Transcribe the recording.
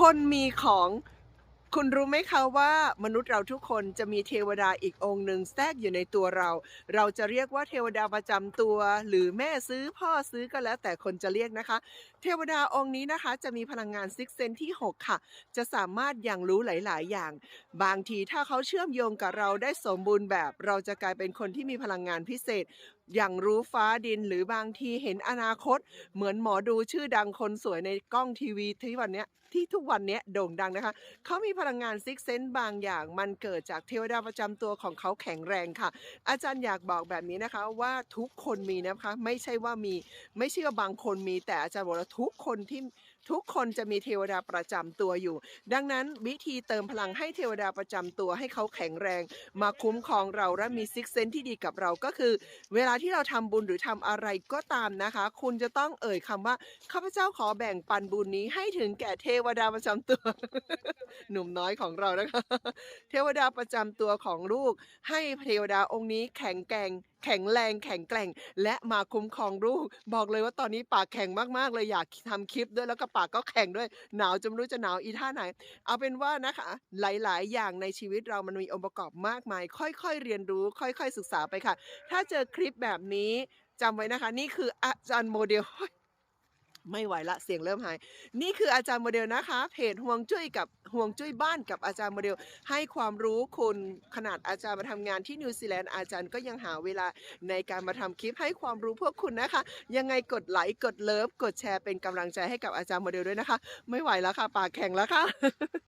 คนมีของ คุณรู้ไหมคะว่ามนุษย์เราทุกคนจะมีเทวดาอีกองค์หนึ่งแทรกอยู่ในตัวเรา เราจะเรียกว่าเทวดาประจำตัว หรือแม่ซื้อพ่อซื้อก็แล้วแต่คนจะเรียกนะคะ เทวดาองค์นี้นะคะจะมีพลังงานซิกเซนที่ 6 ค่ะ จะสามารถอย่างรู้หลาย ๆ อย่าง บางทีถ้าเขาเชื่อมโยงกับเราได้สมบูรณ์แบบ เราจะกลายเป็นคนที่มีพลังงานพิเศษอย่างรู้ฟ้าดินหรือบางทีเห็นอนาคต เหมือนหมอดูชื่อดังคนสวยในกล้องทีวีที่วันนี้ที่ทุกวันนี้โด่งดังนะคะเขามีพลังงานซิกเซนบางอย่าง มันเกิดจากเทวดาประจำตัวของเขาแข็งแรงค่ะ อาจารย์อยากบอกแบบนี้นะคะว่าทุกคนมีนะคะ ไม่ใช่ว่ามีไม่ใช่ว่าบางคนมีแต่อาจารย์บอกว่าทุกคนที่ทุกคนจะมีเทวดาประจำตัวอยู่ ดังนั้นวิธีเติมพลังให้เทวดาประจำตัวให้เขาแข็งแรง มาคุ้มครองเราและมีซิกเซนที่ดีกับเราก็คือ เวลาที่เราทำบุญหรือทำอะไรก็ตามนะคะ คุณจะต้องเอ่ยคำว่าข้าพเจ้าขอแบ่งปันบุญนี้ให้ถึงแก่เทวดาประจำตัว หนุ่มน้อยของเรานะคะ เทวดาประจำตัวของลูก ให้เทวดาองค์นี้แข็งแกร่งแข็งแรงแข็งแกร่ง และมาคุ้มครองลูก บอกเลยว่าตอนนี้ปากแข็งมากๆ เลยอยากทำคลิปด้วยแล้วก็ปากก็แข็งด้วย หนาวจนไม่รู้จะหนาวอีท่าไหน เอาเป็นว่านะคะ หลายๆ อย่างในชีวิตเรามันมีองค์ประกอบมากมาย ค่อยๆ เรียนรู้ ค่อย ๆ ศึกษาไปค่ะ ถ้าเจอคลิปแบบนี้จำไว้นะคะ นี่คืออาจารย์โมเดล ไม่ไหวละเสียงเริ่มหาย นี่คืออาจารย์โมเดลนะคะ เพจห่วงจุ้ยกับห่วงจุ้ยบ้านกับอาจารย์โมเดล ให้ความรู้คุณขนาดอาจารย์มาทำงานที่นิวซีแลนด์อาจารย์ก็ยังหาเวลาในการมาทำคลิปให้ความรู้พวกคุณนะคะ ยังไงกดไลค์กดเลิฟกดแชร์เป็นกำลังใจให้กับอาจารย์โมเดลด้วยนะคะ ไม่ไหวแล้วค่ะ ปากแข็งแล้วค่ะ